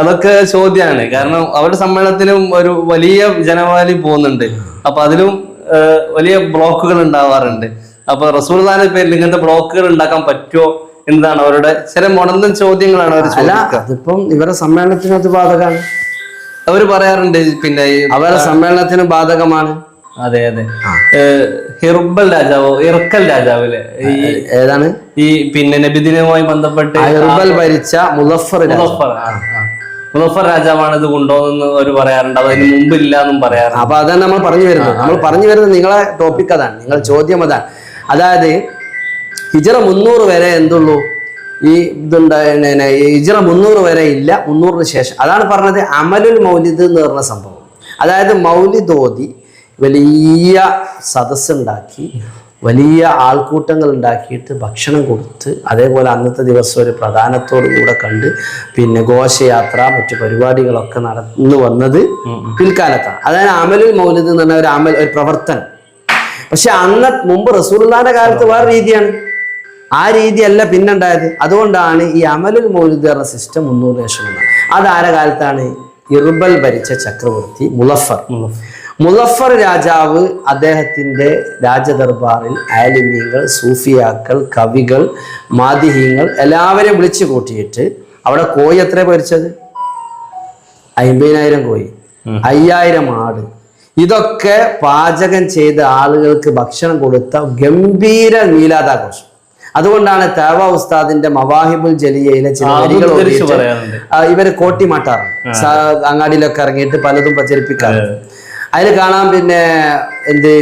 അതൊക്കെ ചോദ്യമാണ് കാരണം അവരുടെ സമ്മേളനത്തിനും ഒരു വലിയ ജനവാലി പോകുന്നുണ്ട്. അപ്പൊ അതിലും വലിയ ബ്ലോക്കുകൾ ഉണ്ടാവാറുണ്ട്. അപ്പൊ റസൂൽദാന്റെ പേരിൽ ഇങ്ങനത്തെ ബ്ലോക്കുകൾ ഉണ്ടാക്കാൻ പറ്റുമോ എന്താണ് അവരുടെ ചില മുടന്തൻ ചോദ്യങ്ങളാണ് അവർ അതിപ്പം ഇവരുടെ സമ്മേളനത്തിനകത്ത് ബാധകമാണ് അവർ പറയാറുണ്ട് പിന്നെ അവരുടെ സമ്മേളനത്തിന് ബാധകമാണ്. അതെ അതെ. ഹിർബൽ രാജാവോ ഇറക്കൽ രാജാവിലെ ഈ ഏതാണ്? ഈ പിന്നെ നബിദിനവുമായി ബന്ധപ്പെട്ട് ഹിർബൽ ഭരിച്ച മുലഫർ രാജ. മുസഫർ. ഒരു രാജാവാണ് ഇത് അവർ പറയാറുണ്ട്. അതിന് മുമ്പില്ല എന്നും പറയാറുണ്ട്. അപ്പൊ അതാണ് നമ്മൾ പറഞ്ഞു വരുന്നത്. നമ്മൾ പറഞ്ഞു വരുന്നത് നിങ്ങളെ ടോപ്പിക് അതാണ്. നിങ്ങൾ ചോദ്യം അതാണ്. അതായത് ഹിജറ മുന്നൂറ് വരെ എന്തുള്ളൂ? ഈ ഇതുണ്ട് ഹിജറ മുന്നൂറ് വരെ ഇല്ല മുന്നൂറിന് ശേഷം. അതാണ് പറഞ്ഞത് അമലുൽ മൗലിദ് എന്ന് പറഞ്ഞ സംഭവം. അതായത് മൗലിദോതി വലിയ സദസ്സുണ്ടാക്കി വലിയ ആൾക്കൂട്ടങ്ങൾ ഉണ്ടാക്കിയിട്ട് ഭക്ഷണം കൊടുത്ത് അതേപോലെ അന്നത്തെ ദിവസം ഒരു പ്രധാനത്തോടു കൂടെ കണ്ട് പിന്നെ ഘോഷയാത്ര മറ്റു പരിപാടികളൊക്കെ നടന്നു വന്നത് പിൽക്കാലത്താണ് അതായത് അമലുൽ മൗലിദ് എന്ന് പറഞ്ഞ ഒരു അമൽ ഒരു പ്രവർത്തനം പക്ഷെ അന്ന് മുമ്പ് റസൂലുള്ളാന്റെ കാലത്ത് വേറെ രീതിയാണ്. ആ രീതിയല്ല പിന്നുണ്ടായത്. അതുകൊണ്ടാണ് ഈ അമലുൽ മൗലിദ് എന്ന സിസ്റ്റം മുന്നൂറ് ലക്ഷം അത് അതാര കാലത്താണ്? ഇർബൽ ഭരിച്ച ചക്രവർത്തി മുലഫർ മുലഫർ രാജാവ് അദ്ദേഹത്തിന്റെ രാജദർബാറിൽ ആലിമീങ്ങൾ സൂഫിയാക്കൾ കവികൾ മാതിഹീങ്ങൾ എല്ലാവരെയും വിളിച്ചു കൂട്ടിയിട്ട് അവിടെ കോഴി എത്ര പരിച്ചത്? അമ്പതിനായിരം കോഴി. അയ്യായിരം ആട്. ഇതൊക്കെ പാചകം ചെയ്ത ആളുകൾക്ക് ഭക്ഷണം കൊടുത്ത ഗംഭീര നീലാതാഘോഷം അതുകൊണ്ടാണ് തേവ ഉസ്താദിന്റെ മവാഹിബുൽ ജലിയയിലെ ചില വരികൾ. ഇവർ കോട്ടിമാട്ടാറുണ്ട് അങ്ങാടിയിലൊക്കെ ഇറങ്ങിയിട്ട് പലതും പ്രചരിപ്പിക്കാറുണ്ട്. അതിൽ കാണാം പിന്നെ എന്ത്?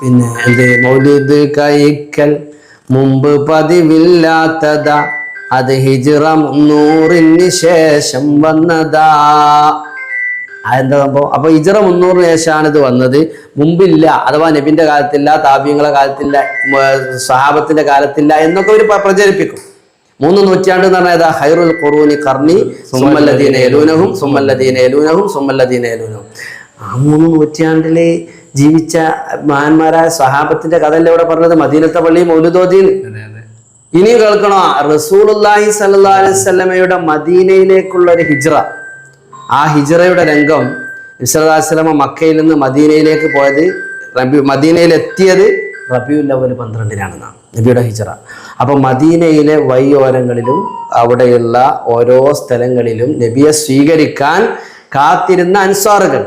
പിന്നെ എന്ത്? മൗലിദ് കൈക്കൽ മുമ്പ് പതിവില്ലാത്തതാ. അത് ഹിജിറ മുന്നൂറിന് ശേഷം വന്നതാ. അതെന്താ സംഭവം? അപ്പൊ ഹിജ്റ മുന്നൂറിന് ശേഷമാണ് ഇത് വന്നത്. മുമ്പില്ല അഥവാ നബിന്റെ കാലത്തില്ല താപ്യങ്ങളെ കാലത്തില്ല സഹാബത്തിന്റെ കാലത്തില്ല എന്നൊക്കെ ഒരു പ്രചരിപ്പിക്കും. മൂന്ന് നൂറ്റാണ്ട് എന്ന് പറഞ്ഞാൽ ഹൈറുൽ ഖുറൂനി കർണി സുമല്ലദീന എലൂനഹും സുമല്ലദീന എലൂനഹും സുമല്ലദീന യലൂനഹും. ആ മൂന്ന് നൂറ്റാണ്ടിൽ ജീവിച്ച മഹാന്മാരായ സഹാബത്തിന്റെ കഥല്ലേ ഇവിടെ പറഞ്ഞത്? മദീനത്തെ പള്ളി മൗലുദോദീൻ ഇനിയും കേൾക്കണോ? റസൂലുല്ലാഹി സല്ലല്ലാഹു അലൈഹി വസല്ലമയുടെ മദീനയിലേക്കുള്ള ഒരു ഹിജ്റ. ആ ഹിജ്റയുടെ രംഗം ഇസ്ലാസ്ലമ മക്കയിൽ നിന്ന് മദീനയിലേക്ക് പോയത് റബി മദീനയിൽ എത്തിയത് റബിയുൽ അവൽ പന്ത്രണ്ടിനാണെന്നാണ് നബിയുടെ ഹിജറ. അപ്പൊ മദീനയിലെ വൈയോരങ്ങളിലും അവിടെയുള്ള ഓരോ സ്ഥലങ്ങളിലും നബിയെ സ്വീകരിക്കാൻ കാത്തിരുന്ന അൻസാറുകൾ.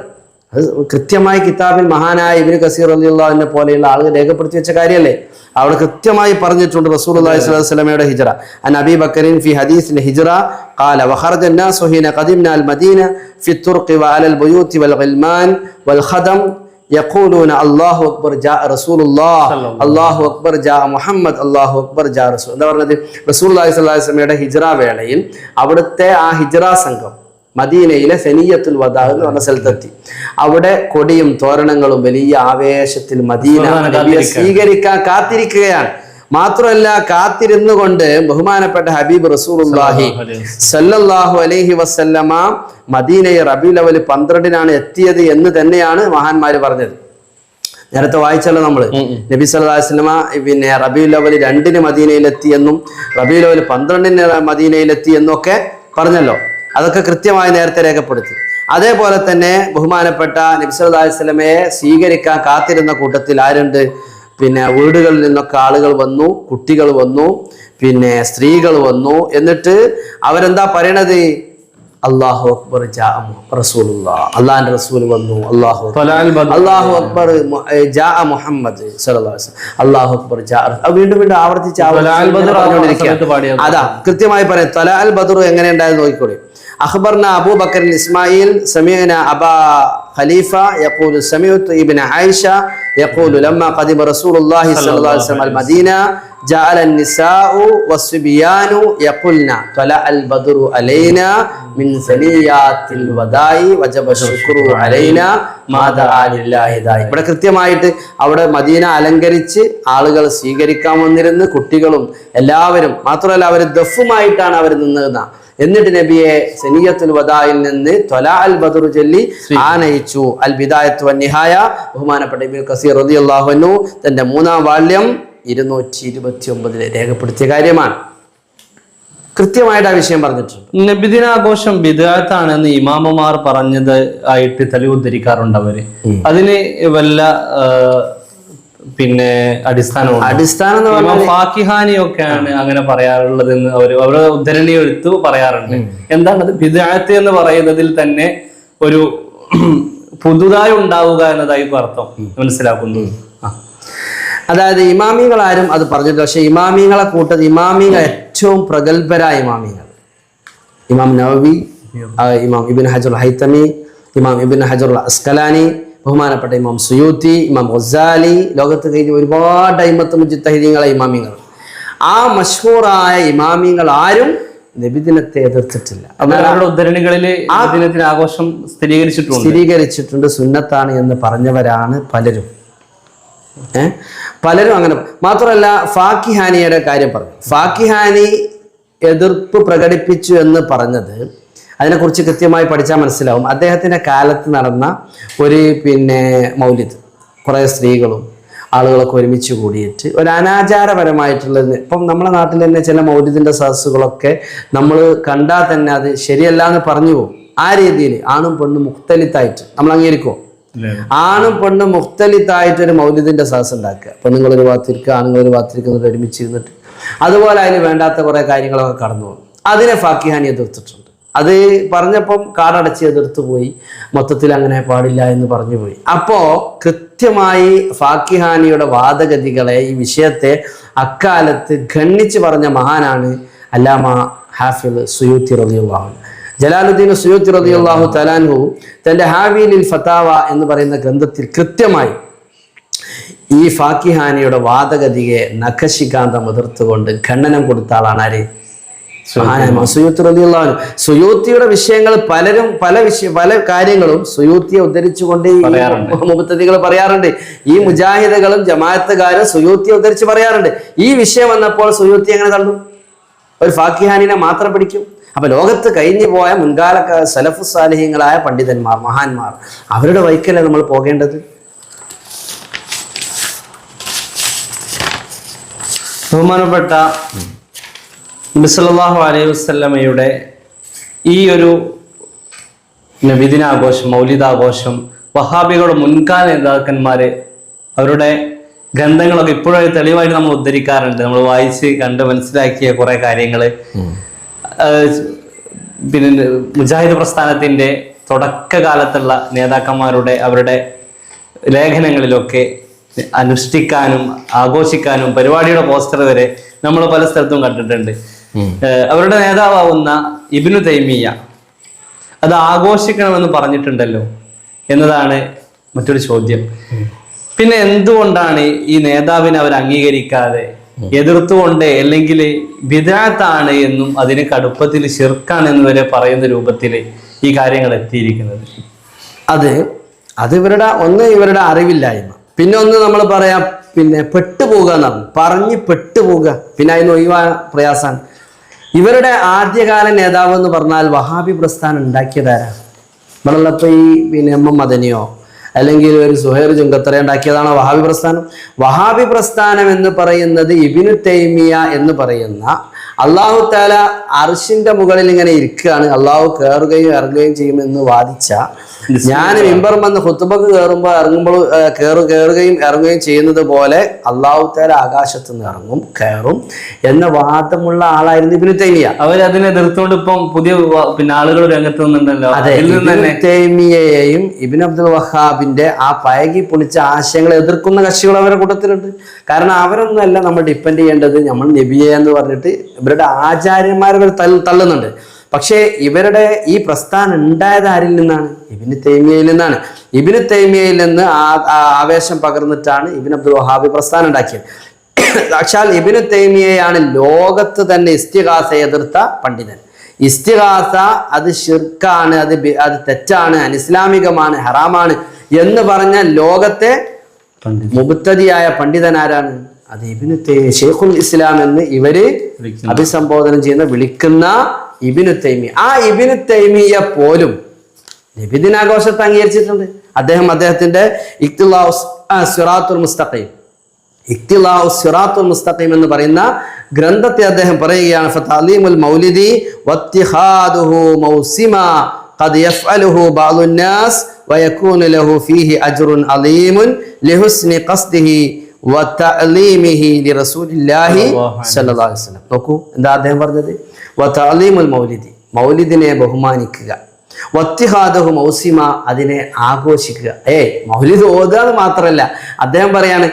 അത് കൃത്യമായി കിതാബിൽ മഹാനായ ഇബിന് കസീർ അലിയുള്ളതിനെ പോലെയുള്ള ആളുകൾ രേഖപ്പെടുത്തി വെച്ച കാര്യമല്ലേ അവിടെ കൃത്യമായി പറഞ്ഞിട്ടുണ്ട് റസൂൽ അള്ളാഹി സ്വലമയുടെ ഹിജറ അൻ അബി ബക്കറിൻ ഫി ഹദീസിൽ ഹിജറ قال وخرج الناس حين قدمنا المدينة في الطرق وعلى البيوت والغلمان والخدم يقولون الله أكبر جاء رسول الله الله أكبر جاء محمد الله أكبر جاء رسول എന്താ പറഞ്ഞത് റസൂൽ അള്ളാഹി സ്വലാഹി സ്വലമയുടെ ഹിജറ വേളയിൽ അവിടുത്തെ ആ ഹിജറ സംഘം മദീനയിലെ സെനിയത്തുൽ വദാ എന്ന് പറഞ്ഞ സ്ഥലത്തെത്തി. അവിടെ കൊടിയും തോരണങ്ങളും വലിയ ആവേശത്തിൽ മദീന സ്വീകരിക്കാൻ കാത്തിരിക്കുകയാണ്. മാത്രമല്ല കാത്തിരുന്നു കൊണ്ട് ബഹുമാനപ്പെട്ട ഹബീബ് റസൂലുള്ളാഹി സല്ലല്ലാഹു അലൈഹി വസല്ലമ മദീനയെ റബി അവൽ പന്ത്രണ്ടിനാണ് എത്തിയത് എന്ന് തന്നെയാണ് മഹാന്മാര് പറഞ്ഞത്. നേരത്തെ വായിച്ചല്ലോ നമ്മൾ. നബി സല്ലാസ്ലമ പിന്നെ റബി അവൽ രണ്ടിന് മദീനയിലെത്തിയെന്നും റബി അവൽ പന്ത്രണ്ടിന് മദീനയിലെത്തി എന്നൊക്കെ പറഞ്ഞല്ലോ. അതൊക്കെ കൃത്യമായി നേരത്തെ രേഖപ്പെടുത്തി. അതേപോലെ തന്നെ ബഹുമാനപ്പെട്ട നബി സല്ലല്ലാഹു അലൈഹി വസല്ലമയെ സ്വീകരിക്കാൻ കാത്തിരുന്ന കൂട്ടത്തിൽ ആരുണ്ട്? പിന്നെ വീടുകളിൽ നിന്നൊക്കെ ആളുകൾ വന്നു കുട്ടികൾ വന്നു പിന്നെ സ്ത്രീകൾ വന്നു. എന്നിട്ട് അവരെന്താ പറയണത്? അള്ളാഹു അക്ബർ റസൂലുള്ള. അള്ളാഹിന്റെ റസൂൽ വന്നു അള്ളാഹു അള്ളാഹു അക്ബർ ജാ മുഹമ്മദ്. അള്ളാഹു അക്ബർ വീണ്ടും വീണ്ടും ആവർത്തിച്ച്. അതാ കൃത്യമായി പറയാം. തലാൽ അൽ ബദർ എങ്ങനെ ഉണ്ടായത് നോക്കിക്കോളി അഖ്ബർന അബൂബക്കർ ഇസ്മായിൽ സമീന അബാ ഖലീഫ يقول سمعت ابن عائشة يقول لما قدم رسول الله صلى الله عليه وسلم المدينة جعل النساء والصبيان يقولن طلع البدر علينا من ثنيات الوداع وجب الشكر علينا ما دعا لله داعي ഇവിടെ കൃത്യമായിട്ട് അവിടെ മദീന അലങ്കരിച്ച് ആളുകൾ സ്വീകരിക്കാൻ വന്നിരുന്ന് കുട്ടികളും എല്ലാവരും മാത്രമല്ല അവർ ദഫുമായിട്ടാണ് അവർ നിന്നത് എന്നിട്ട് നബിയെ സനിയത്തുൽ വദായിൽ നിന്ന് ത്വലാ അൽ ബദർ ചൊല്ലി ആനയിച്ചു. അൽ ബിദായത്ത് വന്നിഹായ ബഹുമാനപ്പെട്ട ഇബ്നു കസീർ റതി അള്ളാഹുനു തന്റെ മൂന്നാം വാള്യം ഇരുന്നൂറ്റി ഇരുപത്തി ഒമ്പതിലെ രേഖപ്പെടുത്തിയ കാര്യമാണ്. കൃത്യമായിട്ട് ആ വിഷയം പറഞ്ഞിട്ടുണ്ട്. നബിദിനാഘോഷം ബിദാത്താണ് എന്ന് ഇമാമമാർ പറഞ്ഞത് ആയിട്ട് തെളിവ് ഉദ്ധരിക്കാറുണ്ട് അവർ അതിന് വല്ല പിന്നെ അടിസ്ഥാനമാണ് അടിസ്ഥാനം എന്ന് പറഞ്ഞാൽ ഇമാം ഫാക്കിഹാനി ഒക്കെയാണ് അങ്ങനെ പറയാറുള്ളത് എന്ന് അവർ അവരുടെ ഉദ്ധരണി എടുത്തു പറയാറുണ്ട് എന്താണത്? ബിദാത്ത് എന്ന് പറയുന്നതിൽ തന്നെ ഒരു പുതുതായി ഉണ്ടാവുക എന്നതായി അർത്ഥം. മനസ്സിലാക്കുന്നു. അതായത് ഇമാമികൾ ആരും അത് പറഞ്ഞിട്ടില്ല. പക്ഷെ ഇമാമിങ്ങളെ കൂട്ടത്തിൽ ഇമാമികൾ ഏറ്റവും പ്രഗത്ഭരായ ഇമാമികൾ. ഇമാം നവബി ഇമാം ഇബിൻ ഹജുൽ ഹൈത്തമി ഇമാം ഇബിൻ ഹജുൽ അസ്കലാനി ബഹുമാനപ്പെട്ട ഇമാം സുയൂത്തി ഇമാം ഗസാലി ലോകത്ത് കഴിഞ്ഞ ഒരുപാട് അയിമത്ത് മുജിത്തഹിദീങ്ങളെ ഇമാമിങ്ങൾ ആ മഷൂറായ ഇമാമിങ്ങൾ ആരും നബിദിനത്തെ എതിർത്തിട്ടില്ല. ഉദ്ധരണികളിൽ ആ ദിനത്തിന് ആഘോഷം സ്ഥിരീകരിച്ചിട്ടുണ്ട്. സ്ഥിരീകരിച്ചിട്ടുണ്ട് സുന്നത്താണ് എന്ന് പറഞ്ഞവരാണ് പലരും. പലരും അങ്ങനെ മാത്രമല്ല ഫാക്കിഹാനിയുടെ കാര്യം പറഞ്ഞു. ഫാക്കിഹാനി എതിർപ്പ് പ്രകടിപ്പിച്ചു എന്ന് പറഞ്ഞത് അതിനെക്കുറിച്ച് കൃത്യമായി പഠിച്ചാൽ മനസ്സിലാവും. അദ്ദേഹത്തിന്റെ കാലത്ത് നടന്ന ഒരു പിന്നെ മൗലിദ് കുറേ സ്ത്രീകളും ആളുകളൊക്കെ ഒരുമിച്ച് കൂടിയിട്ട് ഒരു അനാചാരപരമായിട്ടുള്ള ഇപ്പം നമ്മുടെ നാട്ടിൽ തന്നെ ചില മൗല്യത്തിന്റെ സദസ്സുകളൊക്കെ നമ്മൾ കണ്ടാൽ തന്നെ അത് ശരിയല്ല എന്ന് പറഞ്ഞു പോകും. ആ രീതിയിൽ ആണും പെണ്ണും മുക്തലിത്തായിട്ട് നമ്മൾ അംഗീകരിക്കുമോ ആണും പെണ്ണും മുക്തലിത്തായിട്ട് ഒരു മൗലിദിന്റെ സദസ് ഉണ്ടാക്കുക. പെണ്ണുങ്ങൾ ഒരു ഭാഗത്തിരിക്കുക ആണുങ്ങൾ ഒരു ഭാഗത്തിരിക്കുന്നിട്ട് ഒരുമിച്ച് ഇരുന്നിട്ട്. അതുപോലെ അതിന് വേണ്ടാത്ത കുറേ കാര്യങ്ങളൊക്കെ കടന്നു പോകും. അതിനെ ഫാക്കിഹാനി എതിർത്തിട്ടുണ്ട്. അത് പറഞ്ഞപ്പം കാടടച്ച് എതിർത്ത് പോയി. മൊത്തത്തിൽ അങ്ങനെ പാടില്ല എന്ന് പറഞ്ഞു പോയി. അപ്പോ കൃത്യമായി ഫാക്കിഹാനിയുടെ വാദഗതികളെ ഈ വിഷയത്തെ അക്കാലത്ത് ഖണ്ണിച്ച് പറഞ്ഞ മഹാനാണ് അല്ലാമ ഹാഫിൽ സുയൂത്തി റളിയല്ലാഹു ജലാലുദ്ദീൻ സുയൂത്തി റളിയല്ലാഹു തലാൻഹു തന്റെ ഹാവിലിൽ ഫത്താവ എന്ന് പറയുന്ന ഗ്രന്ഥത്തിൽ കൃത്യമായി ഈ ഫാക്കിഹാനിയുടെ വാദഗതിയെ നഖശികാന്തം എതിർത്തുകൊണ്ട് ഖണ്ഡനം കൊടുത്ത ആളാണ് ആര്? സുയൂത്തി. സുയൂത്തിയുടെ വിഷയങ്ങൾ പലരും പല വിഷയ പല കാര്യങ്ങളും സുയൂത്തിയെ ഉദ്ധരിച്ചുകൊണ്ട്. മുബത്തതികൾ പറയാറുണ്ട്. ഈ മുജാഹിദുകളും ജമാഅത്തുകാരും സുയൂത്തിയെ ഉദ്ധരിച്ച് പറയാറുണ്ട്. ഈ വിഷയം വന്നപ്പോൾ സുയൂത്തി എങ്ങനെ തള്ളു? ഒരു ഫാക്കിഹാനിനെ മാത്രം പിടിക്കും. അപ്പൊ ലോകത്ത് കഴിഞ്ഞു പോയ മുൻകാല സലഫു സാലിഹ്യങ്ങളായ പണ്ഡിതന്മാർ മഹാന്മാർ അവരുടെ വൈക്കല്ലേ നമ്മൾ പോകേണ്ടത്? ബഹുമാനപ്പെട്ട നബിസല്ലാഹു അലൈഹി വസ്ലമയുടെ ഈ ഒരു നബിദിനാഘോഷം മൗലിദാഘോഷം വഹാബികളുടെ മുൻകാല നേതാക്കന്മാരെ അവരുടെ ഗ്രന്ഥങ്ങളൊക്കെ ഇപ്പോഴും തെളിവായിട്ട് നമ്മൾ ഉദ്ധരിക്കാറുണ്ട്. നമ്മൾ വായിച്ച് കണ്ട് മനസ്സിലാക്കിയ കുറെ കാര്യങ്ങൾ പിന്നെ മുജാഹിദ് പ്രസ്ഥാനത്തിന്റെ തുടക്കകാലത്തുള്ള നേതാക്കന്മാരുടെ അവരുടെ ലേഖനങ്ങളിലൊക്കെ അനുഷ്ഠിക്കാനും ആഘോഷിക്കാനും പരിപാടിയുടെ പോസ്റ്റർ വരെ നമ്മൾ പല സ്ഥലത്തും കണ്ടിട്ടുണ്ട്. അവരുടെ നേതാവാവുന്ന ഇബിനു തൈമിയ അത് ആഘോഷിക്കണമെന്ന് പറഞ്ഞിട്ടുണ്ടല്ലോ എന്നതാണ് മറ്റൊരു ചോദ്യം. പിന്നെ എന്തുകൊണ്ടാണ് ഈ നേതാവിനെ അവർ അംഗീകരിക്കാതെ എതിർത്തുകൊണ്ട് അല്ലെങ്കിൽ വിദാത്താണ് എന്നും അതിന് കടുപ്പത്തിൽ ശിർക്കാണ് എന്ന് വരെ പറയുന്ന രൂപത്തിൽ ഈ കാര്യങ്ങൾ എത്തിയിരിക്കുന്നത്? അത് അത് ഇവരുടെ ഒന്ന് ഇവരുടെ അറിവില്ലായ്മ. പിന്നെ ഒന്ന് നമ്മൾ പറയാം പിന്നെ പെട്ടുപോകുക എന്നാണ്. പറഞ്ഞ് പെട്ടുപോകുക. പിന്നെ അതിന് ഒഴിവാൻ പ്രയാസാണ് ഇവരുടെ ആദ്യകാല നേതാവ് എന്ന് പറഞ്ഞാൽ വഹാബി പ്രസ്ഥാനം ഉണ്ടാക്കിയതാരാ? നമ്മളുള്ളപ്പോൾ ഈ പിന്നെ എം എം മദനിയോ അല്ലെങ്കിൽ ഒരു സുഹൈർ ചുങ്കത്തറ ഉണ്ടാക്കിയതാണോ വഹാബി പ്രസ്ഥാനം? വഹാബി പ്രസ്ഥാനം എന്ന് പറയുന്നത് ഇബിനു തൈമിയ എന്ന് പറയുന്ന അള്ളാഹു താല അർഷിന്റെ മുകളിൽ ഇങ്ങനെ ഇരിക്കുകയാണ്. അള്ളാഹു കയറുകയും ഇറങ്ങുകയും ചെയ്യുമെന്ന് വാദിച്ച ഞാൻ മിമ്പർ വന്ന് ഹുത്തുബക്ക് കയറുമ്പോൾ ഇറങ്ങുമ്പോൾ കയറു കയറുകയും ഇറങ്ങുകയും ചെയ്യുന്നത് പോലെ അള്ളാഹു താല ആകാശത്ത് നിന്ന് ഇറങ്ങും കയറും എന്ന വാദമുള്ള ആളായിരുന്നു ഇബിനു തൈമിയ. അവരതിനെ എതിർത്തുകൊണ്ട് ഇപ്പം പുതിയ പിന്നെ ആളുകൾ രംഗത്ത് വന്നിട്ടുണ്ടല്ലോ അതെ തന്നെ തൈമിയയെയും ഇബിൻ അബ്ദുൽ വഹാബിന്റെ ആ പയകി പൊളിച്ച ആശയങ്ങളെ എതിർക്കുന്ന കക്ഷികൾ അവരുടെ കൂട്ടത്തിലുണ്ട്. കാരണം അവരൊന്നുമല്ല നമ്മൾ ഡിപ്പെൻഡ് ചെയ്യേണ്ടത്. നമ്മൾ നബിയെ എന്ന് പറഞ്ഞിട്ട് ഇവരുടെ ആചാര്യന്മാരെ തള്ളുന്നുണ്ട്. പക്ഷേ ഇവരുടെ ഈ പ്രസ്ഥാനം ഉണ്ടായത് ആരിൽ നിന്നാണ്? ഇബിന് തൈമിയയിൽ നിന്നാണ്. ഇബിന് തൈമിയയിൽ നിന്ന് ആവേശം പകർന്നിട്ടാണ് ഇബിൻ അബ്ദുൽ വഹാബി പ്രസ്ഥാനം ഉണ്ടാക്കിയത്. സാക്ഷാൽ ഇബിന് തൈമിയയാണ് ലോകത്ത് തന്നെ ഇസ്തിഹാസ എതിർത്ത പണ്ഡിതൻ. ഇസ്തിഹാസ അത് ഷിർക്കാണ് അത് അത് തെറ്റാണ് അനിസ്ലാമികമാണ് ഹറാമാണ് എന്ന് പറഞ്ഞ ലോകത്തെ മുബുത്തതിയായ മുബത്തതിയായ പണ്ഡിതൻ ആരാണ്? അത് ഇബിന് തൈ- ഷെയ്ഖുൽ ഇസ്ലാം എന്ന് ഇവര് വിളിക്കുന്നു. അഭിസംബോധന ചെയ്യുന്ന വിളിക്കുന്ന ഇബിനു തൈമിയ ആ ഇബിനു തൈമിയ പോലും നബിദിനാഘോഷത്തെ അംഗീകരിച്ചിട്ടുണ്ട് അദ്ദേഹം അദ്ദേഹത്തിന്റെ ഇഖ്തിലാഉസ്- ആ, സിറാത്തുൽ മുസ്തഖീം ഇഖ്തിലാഉ സിറാത്തുൽ മുസ്തഖീം എന്ന് പറയുന്ന ഗ്രന്ഥത്തെ അദ്ദേഹം പറയുകയാണ് ഫതഅലീമുൽ മൗലിദി വത്തിഖാദുഹു മൗസിമ قد يفعله بعض الناس ويكون له فيه أجر عظيم لحسن قصده നോക്കൂ എന്താ അദ്ദേഹം പറഞ്ഞത്? മൗലിദി മൗലിദിനെ ബഹുമാനിക്കുക. മൗസിമ അതിനെ ആഘോഷിക്കുക. ഏയ് മൗലിദ് ഓതുക മാത്രമല്ല അദ്ദേഹം പറയാണ്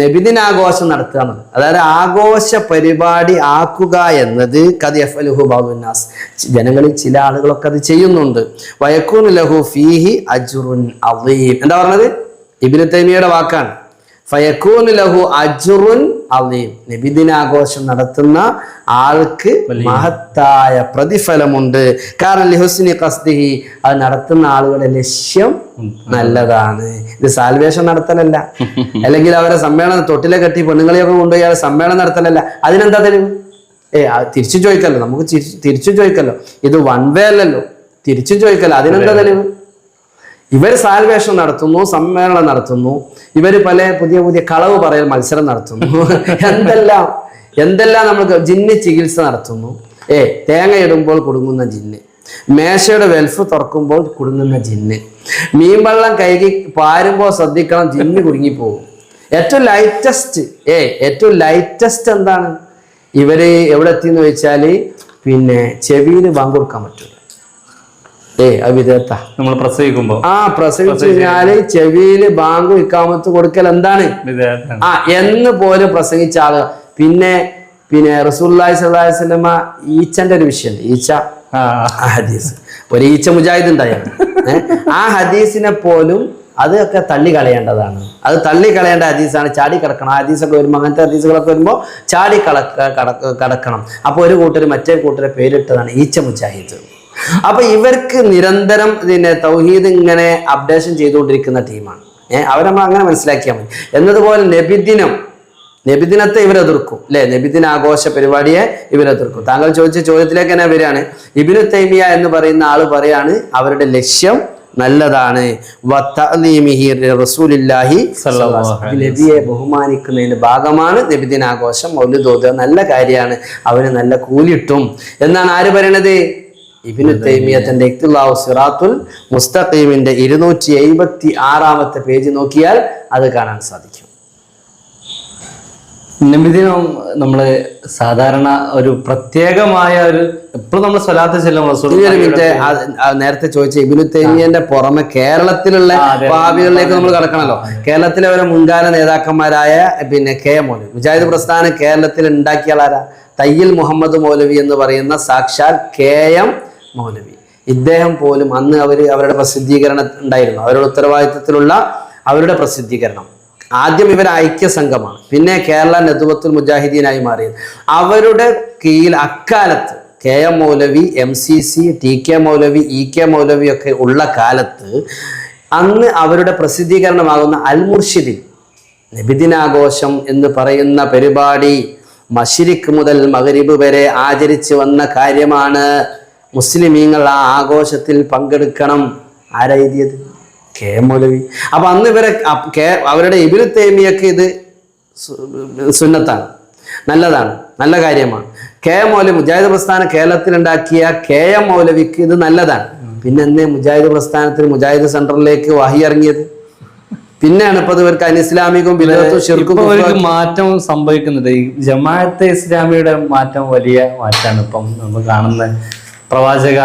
നബിദിനാഘോഷം നടത്തുക എന്നുള്ളത് അതായത് ആഘോഷ പരിപാടി ആക്കുക എന്നത് കഥ എഫ് ബാബുന്നാസ് ജനങ്ങളിൽ ചില ആളുകളൊക്കെ അത് ചെയ്യുന്നുണ്ട്. വയക്കൂൻ ലഹു ഫീഹി അജുറുൻ അവീം എന്താ പറഞ്ഞത്? ഇബിന് തൈമിയുടെ വാക്കാണ്. ഫയക്കൂൻ ലഹു അജുറുൻ അലീം. നബിദിനാഘോഷം നടത്തുന്ന ആൾക്ക് മഹത്തായ പ്രതിഫലമുണ്ട്. കാരണം ലിഹുസിനി ഖസ്ദിഹി അത് നടത്തുന്ന ആളുകളുടെ ലക്ഷ്യം നല്ലതാണ്. ഇത് സാൽവേഷൻ നടത്തലല്ല. അല്ലെങ്കിൽ അവരെ സമ്മേളനം തൊട്ടിലെ കെട്ടി പെണ്ണുങ്ങളെയൊക്കെ കൊണ്ടുപോയി അവരെ സമ്മേളനം നടത്തലല്ല. അതിനെന്താ തെളിവ്? ഏ തിരിച്ചു ചോദിക്കല്ലോ. നമുക്ക് തിരിച്ചു- തിരിച്ചു ചോദിക്കല്ലോ. ഇത് വൺ വേ അല്ലല്ലോ. തിരിച്ചു ചോദിക്കല്ലോ. അതിനെന്താ തെളിവ്? ഇവർ സാൽവേഷൻ നടത്തുന്നു സമ്മേളനം നടത്തുന്നു. ഇവർ പല പുതിയ പുതിയ കളവ് പറയൽ മത്സരം നടത്തുന്നു. എന്തെല്ലാം എന്തെല്ലാം നമുക്ക് ജിന്ന് ചികിത്സ നടത്തുന്നു. ഏ തേങ്ങ ഇടുമ്പോൾ കുടുങ്ങുന്ന ജിന്ന്. മേശയുടെ വെൽഫ് തുറക്കുമ്പോൾ കുടുങ്ങുന്ന ജിന്ന്. മീൻവെള്ളം കൈകി പാരുമ്പോൾ ശ്രദ്ധിക്കണം ജിന്ന് കുടുങ്ങിപ്പോകും ഏറ്റവും ലൈറ്റസ്റ്റ് ഏ ഏറ്റവും ലൈറ്റസ്റ്റ് എന്താണ്? ഇവർ എവിടെ എത്തിയെന്ന് വെച്ചാൽ പിന്നെ ചെവിയിൽ കൊടുക്കാൻ പറ്റൂല ഏ നമ്മൾ പ്രസവിക്കുമ്പോ. ആ പ്രസവിച്ചു കഴിഞ്ഞാൽ ചെവിയിൽ ബാങ്ക് ഇക്കാമത്ത് കൊടുക്കൽ എന്താണ്. ആ എന്ന് പോലും പ്രസംഗിച്ച ആൾ പിന്നെ പിന്നെ റസൂല്ലായി വസല്ലമ ഈച്ചന്റെ ഒരു വിഷയം ഈച്ച. ആ. ഹദീസ്. ഒരു ഈച്ച മുജാഹിദ് ഉണ്ടായി ആ ഹദീസിനെ പോലും അതൊക്കെ തള്ളി കളയേണ്ടതാണ് അത് തള്ളി കളയേണ്ട ഹദീസാണ്. ചാടി കിടക്കണം ആ ഹദീസൊക്കെ വരുമ്പോൾ അങ്ങനത്തെ ഹദീസുകളൊക്കെ വരുമ്പോൾ ചാടി കടക്ക കടക്ക കടക്കണം. അപ്പോൾ ഒരു കൂട്ടർ മറ്റേ കൂട്ടരെ പേരിട്ടതാണ് ഈച്ച മുജാഹിദ്. അപ്പൊ ഇവർക്ക് നിരന്തരം പിന്നെ തൗഹീദ് ഇങ്ങനെ അപ്ഡേഷൻ ചെയ്തുകൊണ്ടിരിക്കുന്ന ടീമാണ് ഏഹ് അവർ നമ്മൾ അങ്ങനെ മനസ്സിലാക്കിയാൽ മതി. എന്നതുപോലെ നബിദിനം നബിദിനത്തെ ഇവരെതിർക്കും അല്ലെ? നബിദിന ആഘോഷ പരിപാടിയെ ഇവരെതിർക്കും താങ്കൾ ചോദിച്ച ചോദ്യത്തിലേക്ക് തന്നെ വരികയാണ്. ഇബിനു തൈമിയ എന്ന് പറയുന്ന ആൾ പറയാണ് അവരുടെ ലക്ഷ്യം നല്ലതാണ്. നബിയെ ബഹുമാനിക്കുന്നതിന്റെ ഭാഗമാണ് നബിദിനാഘോഷം. മൗലി തോത് നല്ല കാര്യമാണ്. അവന് നല്ല കൂലിട്ടും. എന്നാണ് ആര് പറയണത്? ഇബിനു തൈമിയ തന്റെ ഇഖ്തിലാഉ സിറാത്തുൽ മുസ്തഖീമിന്റെ ഇരുന്നൂറ്റി എഴുപത്തി ആറാമത്തെ പേജ് നോക്കിയാൽ അത് കാണാൻ സാധിക്കും. നബിദിനം നമ്മൾ സാധാരണ ഒരു പ്രത്യേകമായ ഒരു എപ്പോഴും നമ്മൾ സ്വലാത്ത് ചെല്ലും റസൂൽ മിനിറ്റ് ആ- ആ നേരത്തെ ചോദിച്ച ഇബിനു തൈമിയന്റെ പുറമെ കേരളത്തിലുള്ള ഭാവികളിലേക്ക് നമ്മൾ കടക്കണല്ലോ. കേരളത്തിലെ ഒരു മുൻകാല നേതാക്കന്മാരായ പിന്നെ കെ എം മൗലവി. മുജാഹിദ് പ്രസ്ഥാനം കേരളത്തിൽ ഉണ്ടാക്കിയ ആളാരാ? തയ്യിൽ മുഹമ്മദ് മൗലവി എന്ന് പറയുന്ന സാക്ഷാൽ കെ എം മൗലവി. ഇദ്ദേഹം പോലും അന്ന് അവർ അവരുടെ പ്രസിദ്ധീകരണം ഉണ്ടായിരുന്നു. അവരുടെ ഉത്തരവാദിത്തത്തിലുള്ള അവരുടെ പ്രസിദ്ധീകരണം. ആദ്യം ഇവർ ഐക്യ സംഘമാണ് പിന്നെ കേരള നെതുവത്തുൽ മുജാഹിദീനായി മാറിയത്. അവരുടെ കീഴിൽ അക്കാലത്ത് കെ എം മൗലവി M C C T K മൗലവി ഇ കെ മൗലവി ഒക്കെ ഉള്ള കാലത്ത് അന്ന് അവരുടെ പ്രസിദ്ധീകരണമാകുന്ന അൽ മുർഷിദിൽ നബിദിനാഘോഷം എന്ന് പറയുന്ന പരിപാടി മഷിരിക്ക് മുതൽ മകരിബ് വരെ ആചരിച്ചു വന്ന കാര്യമാണ്. മുസ്ലിമീങ്ങൾ ആ ആഘോഷത്തിൽ പങ്കെടുക്കണം. ആരെഴുതിയത് കെ മൗലവി. അപ്പൊ അന്ന് ഇവരെ കെ- അവരുടെ ഇബിന് തേമിയൊക്കെ ഇത് സുന്നത്താണ്. നല്ലതാണ്. നല്ല കാര്യമാണ്. കെ മൗലവി മുജാഹിദ് പ്രസ്ഥാനം കേരളത്തിൽ ഉണ്ടാക്കിയ കെ എം മൗലവിക്ക് ഇത് നല്ലതാണ്. പിന്നെ എന്നേ മുജാഹിദ് പ്രസ്ഥാനത്തിൽ മുജാഹിദ് സെന്ററിലേക്ക് വാഹി ഇറങ്ങിയത്? പിന്നെയാണ് ഇപ്പൊ ഇവർക്ക് അനിസ്ലാമികവും ബിലത്തും ഷിർക്കും മാറ്റം സംഭവിക്കുന്നത്. ഈ ജമാഅത്തെ ഇസ്ലാമിയുടെ മാറ്റം വലിയ മാറ്റമാണ് ഇപ്പം നമ്മൾ കാണുന്ന പ്രവാചക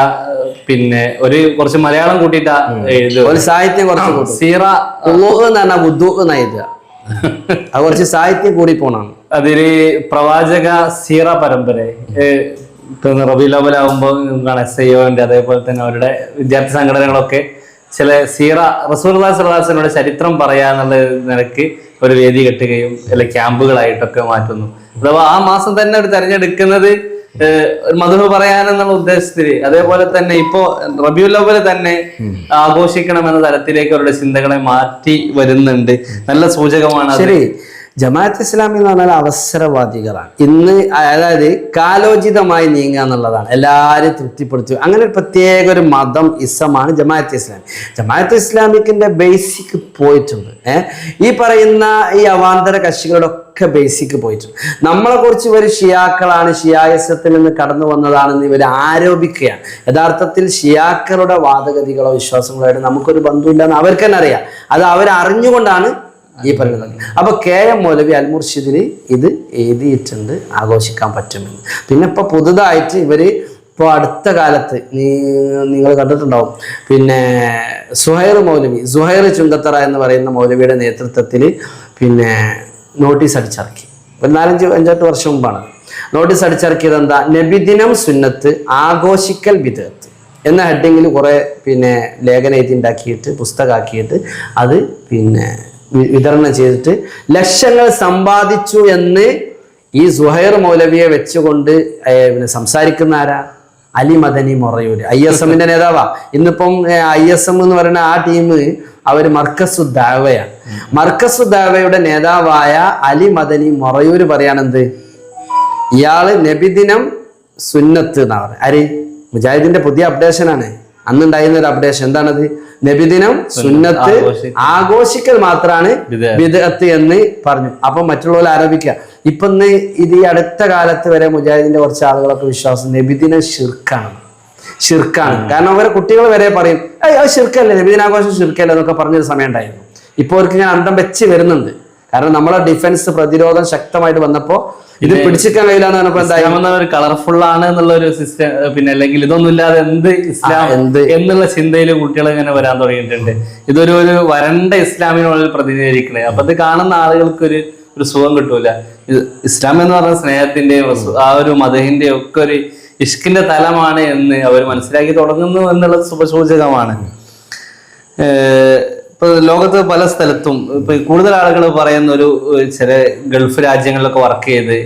പിന്നെ ഒരു കുറച്ച് മലയാളം കൂട്ടിട്ടാ എഴുതുക. ഒരു സാഹിത്യം കുറച്ച് സീറ. എന്ന് പറഞ്ഞാൽ ബുദ്ധു എന്ന് എഴുതുക. അത് കുറച്ച് സാഹിത്യം കൂടി പോണാണ് അതിൽ പ്രവാചക സീറ പരമ്പര റബിലവലാവുമ്പോൾ എന്താണ് എസ് ഐഒന്റെ അതേപോലെ തന്നെ അവരുടെ വിദ്യാർത്ഥി സംഘടനകളൊക്കെ ചില സീറ റസൂൽ സലാസിനോട് ചരിത്രം പറയാന്നുള്ള നിലയ്ക്ക് ഒരു വേദി കെട്ടുകയും അല്ലെ ക്യാമ്പുകളായിട്ടൊക്കെ മാറ്റുന്നു. അഥവാ ആ മാസം തന്നെ ഒരു തെരഞ്ഞെടുക്കുന്നത് മധു പറയാനെന്നുള്ള ഉദ്ദേശത്തിൽ അതേപോലെ തന്നെ ഇപ്പോ റബിയുൽ അവൽ തന്നെ ആഘോഷിക്കണം എന്ന തരത്തിലേക്ക് അവരുടെ ചിന്തകളെ മാറ്റി വരുന്നുണ്ട്. നല്ല സൂചകമാണ്. ശരി. ജമാഅത്ത് ഇസ്ലാമി എന്ന് പറഞ്ഞാൽ അവസരവാദികളാണ്. ഇന്ന് അതായത് കാലോചിതമായി നീങ്ങുക എന്നുള്ളതാണ്. എല്ലാവരും തൃപ്തിപ്പെടുത്തുക. അങ്ങനെ ഒരു പ്രത്യേക ഒരു മതം ഇസമാണ് ജമാഅത്ത് ഇസ്ലാമി. ജമാഅത്ത് ഇസ്ലാമിക്കിന്റെ ബേസിക് പോയിട്ടുണ്ട് ഏഹ് ഈ പറയുന്ന ഈ അവാന്തര കക്ഷികളുടെ ഒക്കെ ബേസിക് പോയിട്ടുണ്ട്. നമ്മളെ കുറിച്ച് ഇവർ ഷിയാക്കളാണ്. ഷിയായസത്തിൽ നിന്ന് കടന്നു വന്നതാണെന്ന് ഇവർ ആരോപിക്കുകയാണ്. യഥാർത്ഥത്തിൽ ഷിയാക്കളുടെ വാദഗതികളോ വിശ്വാസങ്ങളോ നമുക്കൊരു ബന്ധമില്ലെന്ന് അവർക്ക് തന്നെ അറിയാം. അത് അവരറിഞ്ഞുകൊണ്ടാണ് ഈ പറയുന്നത്. അപ്പൊ കെ എം മൗലവി അൽ മുർഷിദിന് ഇത് എഴുതിയിട്ടുണ്ട്. ആഘോഷിക്കാൻ പറ്റുമെന്ന്. പിന്നെ ഇപ്പൊ പുതുതായിട്ട് ഇവർ ഇപ്പോൾ അടുത്ത കാലത്ത് നീ നിങ്ങൾ കണ്ടിട്ടുണ്ടാവും. പിന്നെ സുഹൈർ മൗലവി സുഹൈർ ചുങ്കത്തറ എന്ന് പറയുന്ന മൗലവിയുടെ നേതൃത്വത്തിൽ പിന്നെ നോട്ടീസ് അടിച്ചിറക്കി. ഒരു നാലഞ്ച് അഞ്ചെട്ട് വർഷം മുമ്പാണ്. നോട്ടീസ് അടിച്ചിറക്കിയത് എന്താ? നബിദിനം സുന്നത്ത് ആഘോഷിക്കൽ വിധത്ത് എന്ന ഹെഡിങ്ങിൽ കുറേ പിന്നെ ലേഖന എഴുതി ഉണ്ടാക്കിയിട്ട് പുസ്തകമാക്കിയിട്ട് അത് പിന്നെ വിതരണം ചെയ്തിട്ട് ലക്ഷങ്ങൾ സമ്പാദിച്ചു എന്ന് ഈ സുഹൈർ മൗലവിയെ വെച്ചുകൊണ്ട് പിന്നെ സംസാരിക്കുന്ന ആരാ? അലി മദനി മൊറയൂര് ഐ എസ് എമ്മിന്റെ നേതാവാ. ഇന്നിപ്പം ഐ എസ് എം എന്ന് പറയുന്ന ആ ടീം അവർ മർക്കസ് ദാവയാണ്. മർക്കസു ദാവയുടെ നേതാവായ അലി മദനി മൊറയൂര് പറയാണെന്ത് ഇയാൾ നബിദിനം സുന്നത്ത് എന്നാ പറയുക ആര്? മുജാഹിദിന്റെ പുതിയ അപ്ഡേഷൻ ആണ്. അന്നുണ്ടായിരുന്ന ഒരു അപ്ഡേഷൻ എന്താണത്? നബിദിനം സുന്നത്ത് ആഘോഷിക്കൽ. മാത്രാണ് മാത്രമാണ് ബിദ്അത്ത്. എന്ന് പറഞ്ഞു. അപ്പൊ മറ്റുള്ളവർ ആരോപിക്കുക. ഇപ്പൊ ഇന്ന് ഇത് ഈ അടുത്ത കാലത്ത് വരെ മുജാഹിദിന്റെ കുറച്ച് ആളുകളൊക്കെ വിശ്വാസം നബിദിനം ഷിർക്കാണ് ഷിർക്കാണ് കാരണം അവരെ കുട്ടികൾ വരെ പറയും അത് ഷിർക്കല്ലേ നബിദിനാഘോഷം ഷിർക്കല്ലേ എന്നൊക്കെ പറഞ്ഞൊരു സമയം ഉണ്ടായിരുന്നു. ഇപ്പോൾ അവർക്ക് ഞാൻ അന്തം വെച്ച് വരുന്നുണ്ട്. കാരണം നമ്മളെ ഡിഫൻസ് പ്രതിരോധം ശക്തമായിട്ട് വന്നപ്പോ ഇത് പിടിച്ചിരിക്കാൻ കഴിയില്ലാന്ന് പറഞ്ഞപ്പോ എന്തായി? ഇസ്ലാം കളർഫുൾ ആണ് എന്നുള്ള ഒരു സിസ്റ്റം പിന്നെ അല്ലെങ്കിൽ ഇതൊന്നും ഇല്ലാതെ എന്ത് ഇസ്ലാം എന്ത്? എന്നുള്ള ചിന്തയിൽ കുട്ടികൾ ഇങ്ങനെ വരാൻ തുടങ്ങിയിട്ടുണ്ട്. ഇതൊരു ഒരു വരണ്ട ഇസ്ലാമിനോട് പ്രതിനിധീകരിക്കണേ. അപ്പൊ ഇത് കാണുന്ന ആളുകൾക്ക് ഒരു ഒരു സുഖം കിട്ടൂല. ഇസ്ലാം എന്ന് പറഞ്ഞ സ്നേഹത്തിന്റെയും ആ ഒരു മതഹിന്റെയും ഒക്കെ ഒരു ഇഷ്കിന്റെ തലമാണ് എന്ന് അവർ മനസ്സിലാക്കി തുടങ്ങുന്നു എന്നുള്ളത് ശുഭസൂചകമാണ്. ഏഹ് ഇപ്പൊ ലോകത്ത് പല സ്ഥലത്തും ഇപ്പൊ കൂടുതൽ ആളുകൾ പറയുന്ന ഒരു ചില ഗൾഫ് രാജ്യങ്ങളിലൊക്കെ വർക്ക് ചെയ്ത്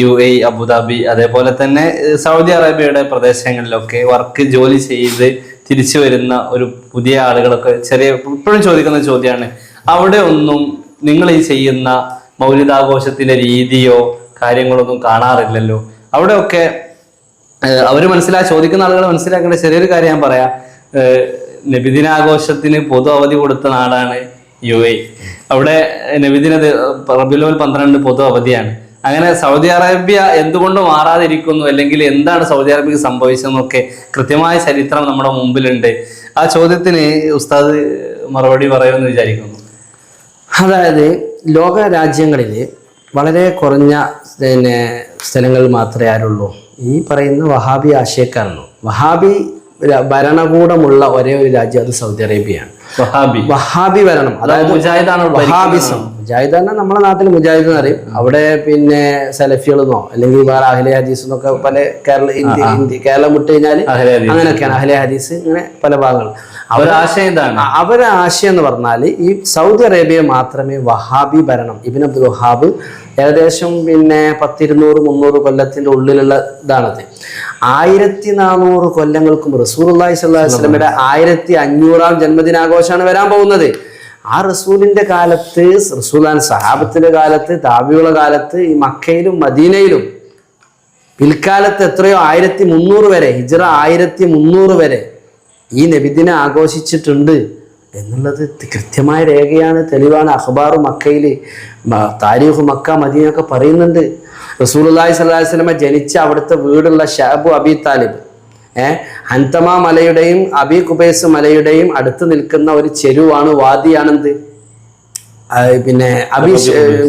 യു എ അബുദാബി അതേപോലെ തന്നെ സൗദി അറേബ്യയുടെ പ്രദേശങ്ങളിലൊക്കെ വർക്ക് ജോലി ചെയ്ത് തിരിച്ചു വരുന്ന ഒരു പുതിയ ആളുകളൊക്കെ ചെറിയ ഇപ്പോഴും ചോദിക്കുന്ന ചോദ്യമാണ് അവിടെ ഒന്നും നിങ്ങൾ ഈ ചെയ്യുന്ന മൗലികാഘോഷത്തിന്റെ രീതിയോ കാര്യങ്ങളൊന്നും കാണാറില്ലല്ലോ. അവിടെയൊക്കെ അവർ മനസ്സിലാ ചോദിക്കുന്ന ആളുകൾ മനസ്സിലാക്കേണ്ട ചെറിയൊരു കാര്യം ഞാൻ പറയാം. നബിദിനാഘോഷത്തിന് പൊതു അവധി കൊടുത്ത നാടാണ് യു എ അവിടെ നബിദിന റബിലോൽ പന്ത്രണ്ട് പൊതു അവധിയാണ്. അങ്ങനെ സൗദി അറേബ്യ എന്തുകൊണ്ട് മാറാതിരിക്കുന്നു? അല്ലെങ്കിൽ എന്താണ് സൗദി അറേബ്യക്ക് സംഭവിച്ചതെന്നൊക്കെ കൃത്യമായ ചരിത്രം നമ്മുടെ മുമ്പിലുണ്ട്. ആ ചോദ്യത്തിന് ഉസ്താദ് മറുപടി പറയുമെന്ന് വിചാരിക്കുന്നു. അതായത് ലോക രാജ്യങ്ങളിൽ വളരെ കുറഞ്ഞ പിന്നെ സ്ഥലങ്ങളിൽ മാത്രമേ ആരുള്ളൂ. ഈ പറയുന്ന വഹാബി ആശയക്കാരുള്ളൂ വഹാബി ഭരണകൂടമുള്ള ഒരേ ഒരു രാജ്യം അത് സൗദി അറേബ്യയാണ്. വഹാബി. വഹാബി ഭരണം അതായത് മുജാഹിദാണ് വഹാബിസം. മുജാഹിദ് തന്നെ നമ്മുടെ നാട്ടിൽ മുജാഹിദ് എന്ന് അറിയും അവിടെ പിന്നെ സലഫികളെന്നോ അല്ലെങ്കിൽ വേറെ അഹ്ലെ ഹദീസ് എന്നൊക്കെ പല കേരള ഇന്ത്യ കേരളം വിട്ട് കഴിഞ്ഞാൽ. അങ്ങനെയൊക്കെയാണ്. അഹ്ലെ ഹദീസ് ഇങ്ങനെ പല ഭാഗങ്ങൾ. അവരുടെ ആശയം ഇതാണ് അവരെ ആശയം എന്ന് പറഞ്ഞാൽ ഈ സൗദി അറേബ്യ മാത്രമേ വഹാബി ഭരണം ഇബിൻ അബ്ദുൽ വഹാബ് ഏകദേശം പിന്നെ പത്തിരുന്നൂറ് മുന്നൂറ് കൊല്ലത്തിന്റെ ഉള്ളിലുള്ള ഇതാണത്. ആയിരത്തി നാനൂറ് കൊല്ലങ്ങൾക്കും റസൂർ അള്ളാഹി വസല്ലമയുടെ ആയിരത്തി അഞ്ഞൂറാം ജന്മദിനാഘോഷമാണ് വരാൻ പോകുന്നത്. ആ റസൂലിന്റെ കാലത്ത് റസൂലാൻ സഹാബത്തിന്റെ കാലത്ത് താബിയുള്ള കാലത്ത് ഈ മക്കയിലും മദീനയിലും പിൽക്കാലത്ത് എത്രയോ? ആയിരത്തി മുന്നൂറ് വരെ ഹിജ്റ ആയിരത്തി മുന്നൂറ് വരെ ഈ നബിദിനെ ആഘോഷിച്ചിട്ടുണ്ട് എന്നുള്ളത് കൃത്യമായ രേഖയാണ് തെളിവാണ്. അഖബാർ മക്കയിൽ താരീഖ് മക്ക മദീനൊക്കെ പറയുന്നുണ്ട്. റസൂലുള്ളാഹി സ്വല്ലല്ലാഹി വസല്ലമ ജനിച്ച അവിടുത്തെ വീടുള്ള ഷാബു അബി താലിബ്. ഏഹ് ഹന്തമ മലയുടെയും അബി കുബൈസ് മലയുടെയും അടുത്ത് നിൽക്കുന്ന ഒരു ചെരുവാണ് വാദിയാണെന്ത്? പിന്നെ അബി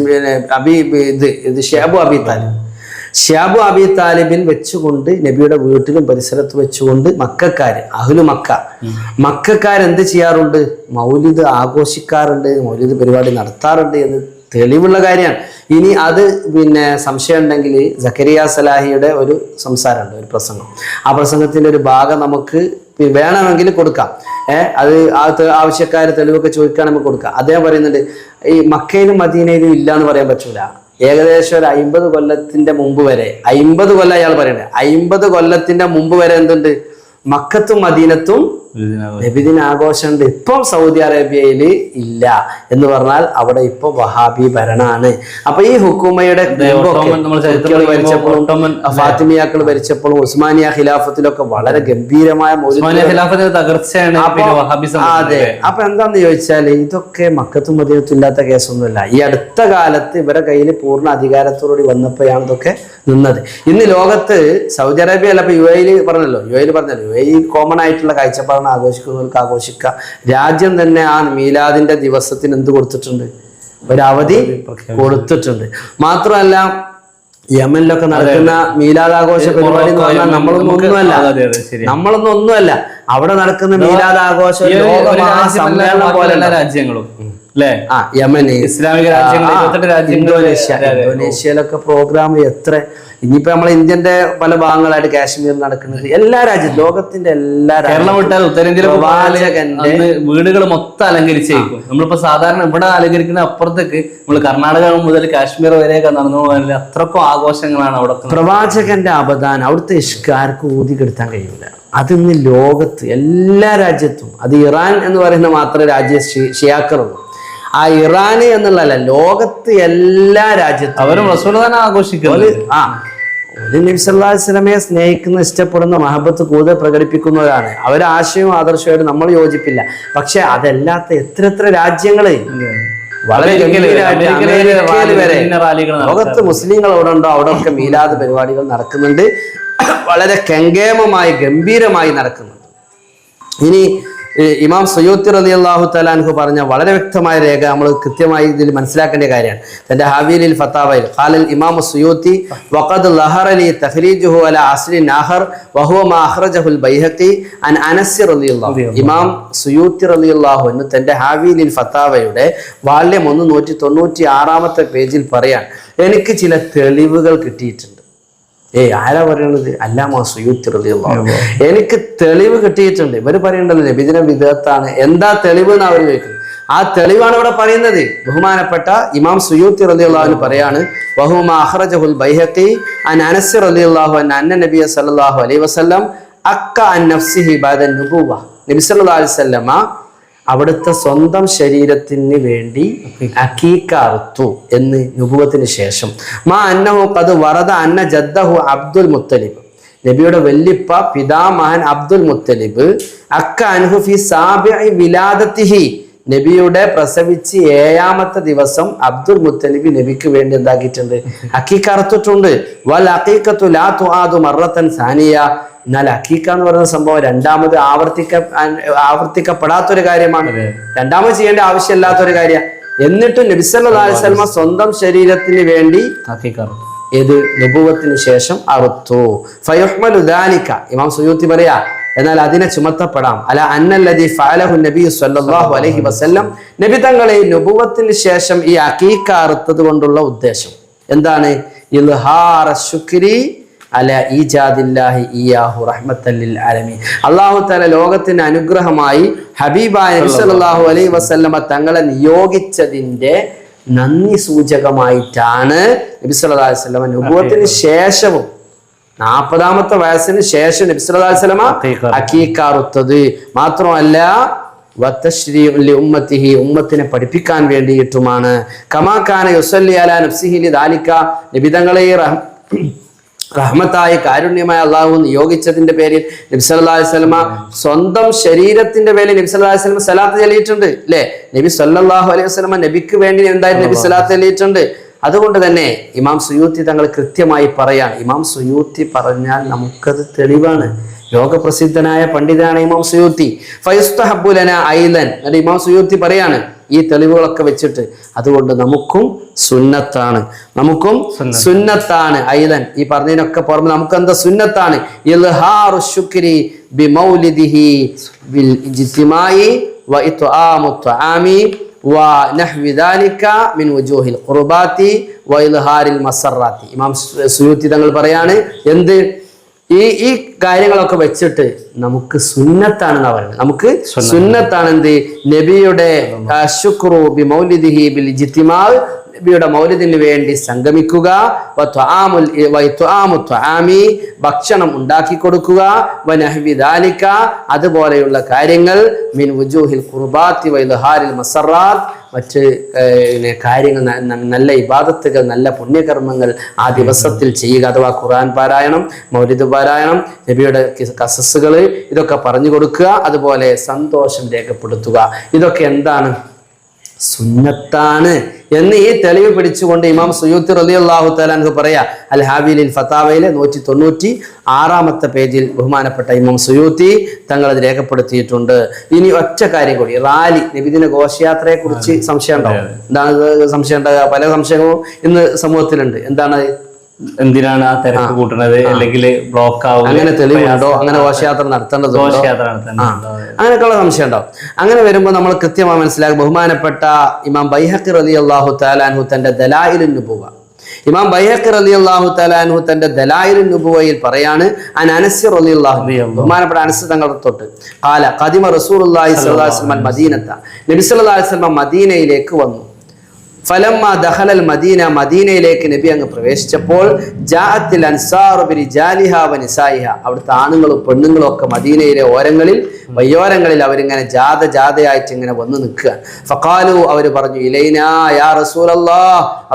പിന്നെ അബി ഇത് ഇത് Shab Abi Talib. Shab Abi താലിബിൽ വെച്ചുകൊണ്ട് നബിയുടെ വീട്ടിലും പരിസരത്ത് വെച്ചുകൊണ്ട് മക്കാര് അഹ്ലു മക്ക. മക്കാർ എന്ത് ചെയ്യാറുണ്ട്? മൗലിദ് ആഘോഷിക്കാറുണ്ട് മൗലിദ് പരിപാടി നടത്താറുണ്ട് എന്ന് തെളിവുള്ള കാര്യമാണ്. ഇനി അത് പിന്നെ സംശയം ഉണ്ടെങ്കിൽ ജക്കരിയ സലാഹിയുടെ ഒരു സംസാരമുണ്ട് ഒരു പ്രസംഗം. ആ പ്രസംഗത്തിന്റെ ഒരു ഭാഗം നമുക്ക് വേണമെങ്കിൽ കൊടുക്കാം. ഏഹ് അത് ആ ആവശ്യക്കാർ തെളിവൊക്കെ ചോദിക്കാൻ നമുക്ക് കൊടുക്കാം. അദ്ദേഹം പറയുന്നുണ്ട് ഈ മക്കയിലും മദീനയിലും ഇല്ല എന്ന് പറയാൻ പറ്റൂല. ഏകദേശം ഒരു അയിമ്പത് കൊല്ലത്തിന്റെ മുമ്പ് വരെ അയിമ്പത് കൊല്ലം അയാൾ പറയണേ അയിമ്പത് കൊല്ലത്തിന്റെ മുമ്പ് വരെ എന്തുണ്ട്? മക്കത്തും മദീനത്തും നബിദിന ആഘോഷമുണ്ട് ഇപ്പം സൗദി അറേബ്യയിൽ ഇല്ല എന്ന് പറഞ്ഞാൽ അവിടെ ഇപ്പൊ വഹാബി ഭരണാണ് അപ്പൊ ഈ ഹുക്കുമയുടെ ഫാത്തിമിയാക്കൾ ഭരിച്ചപ്പോഴും ഉസ്മാനിയ ഖിലാഫത്തിലൊക്കെ വളരെ ഗംഭീരമായ തകർച്ചയാണ് അതെ. അപ്പൊ എന്താന്ന് ചോദിച്ചാൽ ഇതൊക്കെ മക്കത്തും മദീനത്തും ഇല്ലാത്ത കേസൊന്നുമില്ല. ഈ അടുത്ത കാലത്ത് ഇവരെ കയ്യിൽ പൂർണ അധികാരത്തോടുകൂടി വന്നപ്പോഴാണ് ഇതൊക്കെ നിന്നത്. ഇന്ന് ലോകത്ത് സൗദി അറേബ്യ അല്ല ഇപ്പൊ യു എയിൽ പറഞ്ഞല്ലോ യു എയിൽ പറഞ്ഞല്ലോ എ കോമൺ ആയിട്ടുള്ള കാഴ്ചപ്പാടാണ് ആഘോഷിക്കുന്നവർക്ക് ആഘോഷിക്കുക രാജ്യം തന്നെ ആ മീലാദിന്റെ ദിവസത്തിന് എന്ത് കൊടുത്തിട്ടുണ്ട്? ഒരു അവധി കൊടുത്തിട്ടുണ്ട്. മാത്രമല്ല യമനിലൊക്കെ നടക്കുന്ന മീലാദാഘോഷ പരിപാടി എന്ന് പറഞ്ഞാൽ നമ്മളൊന്നും ഒന്നുമല്ല. നമ്മളൊന്നും ഒന്നുമല്ല. അവിടെ നടക്കുന്ന മീലാദ് ആഘോഷം ഒരു- ഒരു ലോക രാജ്യമല്ല, മഹാസമ്മേളനം ബാക്കിയുള്ള പോലെ എല്ലാ രാജ്യങ്ങളും. ആ യമന്. ഇസ്ലാമിക രാജ്യങ്ങൾ ഇന്തോനേഷ്യ. ഇന്തോനേഷ്യയിലൊക്കെ പ്രോഗ്രാം എത്ര? ഇനിയിപ്പോ നമ്മളെ ഇന്ത്യന്റെ പല ഭാഗങ്ങളായിട്ട് കാശ്മീർ നടക്കുന്നത്. എല്ലാ രാജ്യം ലോകത്തിന്റെ എല്ലാ കേരളം വിട്ടാൽ ഉത്തരേന്ത്യയിലെ വീടുകൾ മൊത്തം അലങ്കരിച്ചേക്കും. നമ്മളിപ്പോ സാധാരണ ഇവിടെ അലങ്കരിക്കുന്ന അപ്പുറത്തേക്ക് നമ്മൾ കർണാടക മുതൽ കാശ്മീർ വരെയൊക്കെ നടന്നു പോകാൻ അത്രക്കും ആഘോഷങ്ങളാണ് അവിടെ പ്രവാചകന്റെ അവധാനം അവിടുത്തെ ഇഷ്കാർക്ക് ഊതി കെടുത്താൻ കഴിയില്ല അതിന്ന് ലോകത്ത് എല്ലാ രാജ്യത്തും അത് ഇറാൻ എന്ന് പറയുന്ന മാത്രമേ രാജ്യ ഷി- ഷിയാക്കളുള്ളൂ ആ ഇറാൻ എന്നുള്ളതല്ല ലോകത്ത് എല്ലാ രാജ്യത്തും അവരും റസൂൽ തന്നെ ആഘോഷിക്കുന്നത് ആ ഒരു സ്നേഹിക്കുന്ന ഇഷ്ടപ്പെടുന്ന മഹബത്ത് കൂടുതൽ പ്രകടിപ്പിക്കുന്നവരാണ്. അവരെ ആശയവും ആദർശവും നമ്മൾ യോജിപ്പില്ല. പക്ഷെ അതല്ലാത്ത എത്ര എത്ര രാജ്യങ്ങൾ വളരെ. ലോകത്ത് മുസ്ലിങ്ങൾ അവിടെ ഉണ്ടോ? അവിടെ ഒക്കെ മീലാദ് പരിപാടികൾ നടക്കുന്നുണ്ട്. വളരെ കെങ്കേമമായി ഗംഭീരമായി നടക്കുന്നുണ്ട്. ഇനി ഇമാം സയ്യോത്തി റലി അള്ളാഹു തലാൻഹു പറഞ്ഞ വളരെ വ്യക്തമായ രേഖ നമ്മൾ കൃത്യമായി ഇതിൽ മനസ്സിലാക്കേണ്ട കാര്യമാണ്. തന്റെ ഹാവിയലിൽ ഫത്താവയിൽ ഖാലൽ ഇമാം സുയൂത്തി വഖദ് ലഹറലി തഹ്രീജുഹു അല അസ്ലി നാഹർ വഹുവ മാ അഖ്റജഹുൽ ബൈഹഖി അൻ അനസ് റളിയല്ലാഹു ഇമാം സുയൂത്തി റളിയല്ലാഹു എന്ന് തന്റെ ഹാവിയലിൽ ഫത്താവയുടെ വാല്യം ഒന്ന് നൂറ്റി തൊണ്ണൂറ്റി ആറാമത്തെ പേജിൽ പറയാൻ എനിക്ക് ചില തെളിവുകൾ കിട്ടിയിട്ടുണ്ട്. ഏയ് ആരാ പറയണത്? അല്ലാമ സുയൂത്തി എനിക്ക് തെളിവ് കിട്ടിയിട്ടുണ്ട്. ഇവർ പറയണ്ടല്ലോ നബിദിനം വിദഗ്ധാണ് എന്താ തെളിവ് എന്ന് അവർ ചോദിക്കുന്നത്? ആ തെളിവാണ് ഇവിടെ പറയുന്നത്. ബഹുമാനപ്പെട്ട ഇമാം സുയൂത്തി റളിയല്ലാഹു പറയാണ് വഹുമ അഖ്റജഹുൽ ബൈഹഖി അൻ അനസ് അൻ അന്ന നബിയ സല്ലല്ലാഹു അലൈഹി വസല്ലം അക്ക അൻ നഫ്സിഹി നുബുവ നബി സല്ലല്ലാഹു അലൈഹി വസല്ലമ അവിടുത്തെ സ്വന്തം ശരീരത്തിന് വേണ്ടി അക്കീക്കാർത്തു എന്ന് നുപുവത്തിന് ശേഷം. മാ അന്നഹു കത് വറദ അന്ന ജദ്ദഹു അബ്ദുൽ മുത്തലിബ്. നബിയുടെ വല്യപ്പ പിതാമഹൻ അബ്ദുൽ മുത്തലിബ് അക്ക അൻഹു ഫി സാബിഇ വിലാദത്തിഹി. നബിയുടെ പ്രസവിച്ച് ഏഴാമത്തെ ദിവസം അബ്ദുൽ മുത്തലിബി നബിക്ക് വേണ്ടി എന്താക്കിയിട്ടുണ്ട്? അക്കീക്കറുത്തിട്ടുണ്ട് വൽ അക്കീക്കത്തു ലാ തുആദു മറത്തൻ സാനിയ. എന്നാൽ അക്കീക്ക എന്ന് പറയുന്ന സംഭവം രണ്ടാമത് ആവർത്തിക്ക ആവർത്തിക്കപ്പെടാത്തൊരു കാര്യമാണ്. രണ്ടാമത് ചെയ്യേണ്ട ആവശ്യമില്ലാത്തൊരു കാര്യം. എന്നിട്ടും നബിസല്ലാസ്ലമ സ്വന്തം ശരീരത്തിന് വേണ്ടി ആക്കിക്കാറ് ഏത് നുപുവത്തിന് ശേഷം അറുത്തു. ഫയുഹ്മലു ദാലിക. ഇമാം സുയൂത്തി പറയാ എന്നാൽ അതിനെ ചുമത്തപ്പെടാം. അല അന്നല്ലദി ഫഅലഹു നബി സല്ലല്ലാഹു അലൈഹി വസല്ലം. നബി തങ്ങളെ നുപൂവത്തിന് ശേഷം ഈ അക്കീക്ക അറുത്തത് കൊണ്ടുള്ള ഉദ്ദേശം. എന്താണ്? ഇൽഹാറ ശുക്രി അല ഇയാഹു റഹ്മത്തല്ലിൽ അള്ളാഹു തല ലോകത്തിന് അനുഗ്രഹമായി ഹബീബായ അലൈഹി വസല്ലമ തങ്ങളെ നിയോഗിച്ചതിന്റെ നന്ദി സൂചകമായിട്ടാണ് നബി നുബുവത്തിന് ശേഷവും നാൽപ്പതാമത്തെ വയസ്സിന് ശേഷം നബി അക്കീക്കാറുത്തത്. മാത്രമല്ല ഉമ്മത്തിഹി ഉമ്മത്തിനെ പഠിപ്പിക്കാൻ വേണ്ടിയിട്ടുമാണ്. കമാക്കാന യുസല്ലി അല നബ്സിഹിലി ദാലിക്ക നിബിതങ്ങളെ റഹ്മത്തായി കാരുണ്യമായ അള്ളാഹു നിയോഗിച്ചതിന്റെ പേരിൽ നബി സല്ലല്ലാഹു അലൈഹി വസല്ലമ സ്വന്തം ശരീരത്തിന്റെ പേരിൽ നബി സല്ലല്ലാഹു അലൈഹി വസല്ലമ സലാത്ത് ചൊല്ലിയിട്ടുണ്ട് അല്ലേ? നബി സല്ലല്ലാഹു അലൈഹി വസ്ലമ നബിക്ക് വേണ്ടി എന്തായാലും നബി സലാത്ത് ചൊല്ലിയിട്ടുണ്ട് അതുകൊണ്ട് തന്നെ ഇമാം സുയൂത്തി തങ്ങൾ കൃത്യമായി പറയാൻ ഇമാം സുയൂത്തി പറഞ്ഞാൽ നമുക്കത് തെളിവാണ്. ലോകപ്രസിദ്ധനായ പണ്ഡിതനാണ് ഇമാം സുയൂത്തി. ഫൈസ്തഹബുലന ഐലൻ. എന്നിട്ട് ഇമാം സുയൂത്തി പറയാണ് ഈ തെളിവുകളൊക്കെ വെച്ചിട്ട്. അതുകൊണ്ട് നമുക്കും സുന്നത്താണ്. നമുക്കും സുന്നത്താണ് ഐലൻ. ഈ പറഞ്ഞതിനൊക്കെ പുറമെ നമുക്ക് എന്താ സുന്നത്താണ് ബിമൗലിദിഹി ബിൽ ഇജ്തിമായി വ ഇത്ആമു ത്വആമി മിൻ ഇമാം സുയൂത്തി തങ്ങൾ പറയാണ് എന്ത്? ഈ ഈ കാര്യങ്ങളൊക്കെ വെച്ചിട്ട് നമുക്ക് സുന്നത്താണെന്നാ പറയുന്നത്. നമുക്ക് സുന്നത്താണ് എന്ത് നബിയുടെ നബിയുടെ മൗലിദിന് വേണ്ടി സംഗമിക്കുക. ഭക്ഷണം ഉണ്ടാക്കി കൊടുക്കുക. അതുപോലെയുള്ള കാര്യങ്ങൾ. മിൻ വുജൂഹിൽ മസറാത്ത് മറ്റ് കാര്യങ്ങൾ നല്ല ഇബാദത്തുകൾ നല്ല പുണ്യകർമ്മങ്ങൾ ആ ദിവസത്തിൽ ചെയ്യുക. അഥവാ ഖുർആൻ പാരായണം മൗലിദ് പാരായണം നബിയുടെ കസസ്സുകൾ ഇതൊക്കെ പറഞ്ഞു കൊടുക്കുക. അതുപോലെ സന്തോഷം രേഖപ്പെടുത്തുക. ഇതൊക്കെ എന്താണ്? സുന്നത്താണ് എന്ന് ഈ തെളിവ് പിടിച്ചുകൊണ്ട് ഇമാം സുയൂത്തി റലി അള്ളാഹു തലാൻഹു പറയാ. അൽ ഹാബിലിൽ ഫത്താവയിലെ നൂറ്റി തൊണ്ണൂറ്റി ആറാമത്തെ പേജിൽ ബഹുമാനപ്പെട്ട ഇമാം സുയൂത്തി തങ്ങൾ അത് രേഖപ്പെടുത്തിയിട്ടുണ്ട്. ഇനി ഒറ്റ കാര്യം കൂടി റാലി നബിദിന ഘോഷയാത്രയെ കുറിച്ച് സംശയം ഉണ്ടാവും എന്താണ് സംശയം? ഉണ്ടാകുക പല സംശയങ്ങളും ഇന്ന് സമൂഹത്തിലുണ്ട്. എന്താണ് എന്തിനാണ് ആ തിരക്ക് കൂട്ടുന്നത്? അല്ലെങ്കിൽ ബ്ലോക്ക് ആവുക അങ്ങനെ തെളിവുണ്ടോ? അങ്ങനെ ഘോഷയാത്ര നടത്തേണ്ടത് ഘോഷയാത്ര അങ്ങനെയൊക്കെയുള്ള സംശയം ഉണ്ടാവും. അങ്ങനെ വരുമ്പോൾ നമ്മൾ കൃത്യമായി മനസ്സിലാക്കും ബഹുമാനപ്പെട്ട ഇമാം ബൈഹക്ക് അലി അള്ളാഹു താലാൻഹു തന്റെ ദലായിലിന് പോവുക. ഇമാം ബൈഹക്ക് അലി അള്ളാഹു താലാൻഹു തന്റെ ദലായിലിന് പോവയിൽ പറയാണ് അൻ അനസ് അലി അള്ളാഹു ബഹുമാനപ്പെട്ട അനസ് തങ്ങളുടെ തൊട്ട്. കാല കദിമ റസൂർ അള്ളാഹി സ്വലാസ്ലമൻ മദീനത്ത. നബി സല്ലല്ലാഹു സ്വലമ മദീനയിലേക്ക് വന്നു. ഫലമ്മ ദഹലൽ മദീന മദീനയിലേക്ക് നബി അങ്ങ് പ്രവേശിച്ചപ്പോൾ ജാഅത്തിൽ അൻസാറു ജാലിഹ വ നിസായിഹ അവിടുത്തെ ആണുങ്ങളും പെണ്ണുങ്ങളും ഒക്കെ മദീനയിലെ ഓരങ്ങളിൽ വയ്യോരങ്ങളിൽ അവരിങ്ങനെ ജാത ജാതയായിട്ട് ഇങ്ങനെ വന്ന് നിൽക്കുക. ഫക്കാലു അവർ പറഞ്ഞു ഇലൈനാ യാ റസൂലല്ലാ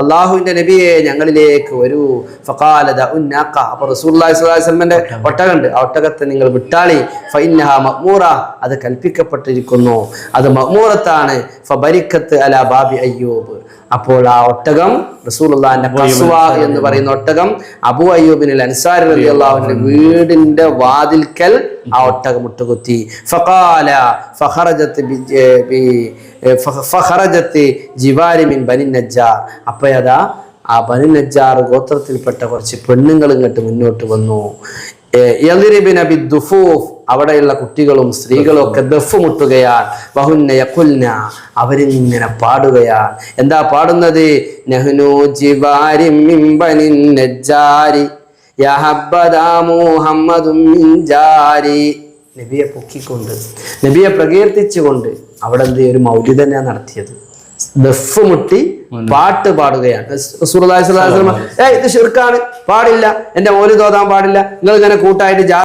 അള്ളാഹുവിന്റെ നബിയെ ഞങ്ങളിലേക്ക് വരൂ. ഫഖാല ഉന്നാക്ക അപ്പോൾ സ്വല്ലല്ലാഹു അലൈഹി വസല്ലമയുടെ ഒട്ടകമുണ്ട്. ആ ഒട്ടകത്തെ നിങ്ങൾ വിട്ടാളി. ഫഇന്നഹ മഹ്മൂറ അത് കൽപ്പിക്കപ്പെട്ടിരിക്കുന്നു. അത് മഹ്മൂറത്താണ് ഫബരിക്കത്ത് അല ബാബി അയ്യൂബ്. അപ്പോൾ ആ ഒട്ടകം കസ്വ എന്ന് പറയുന്ന ഒട്ടകം അബു അയ്യൂബിനിൽ അൻസാരി അള്ളാഹുവിന്റെ വീടിന്റെ വാതിൽക്കൽ ആ ഒട്ടകം മുട്ടുകുത്തി. ഫഖാല ഫഹറജത്ത് ബി- ഏ- ബി- ഏ, ഫ- ഫഖറജത്ത് ജിവാരി മിൻ ബനി നജ്ജാർ. അപ്പോഴതാ ആ ബനി നജ്ജാർ ഗോത്രത്തിൽപ്പെട്ട കുറച്ച് പെണ്ണുങ്ങൾ ഇങ്ങോട്ട് മുന്നോട്ട് വന്നു. അവിടെയുള്ള കുട്ടികളും സ്ത്രീകളും ഒക്കെ ദഫ് മുട്ടുകയാണ് വഹുന്ന അവരിങ്ങനെ പാടുകയാണ്. എന്താ പാടുന്നത്? നബിയെ പൊക്കിക്കൊണ്ട് നബിയെ പ്രകീർത്തിച്ചുകൊണ്ട് അവിടെ എന്ത്? ഒരു മൗലി തന്നെയാണ് നടത്തിയത്. ദഫ് മുട്ടി പാട്ട് പാടുകയാണ്. ഏയ് ഇത് ഷിർക്കാണ് പാടില്ല. എന്റെ മോലി തോതാൻ പാടില്ല. നിങ്ങൾ ഇങ്ങനെ കൂട്ടായിട്ട്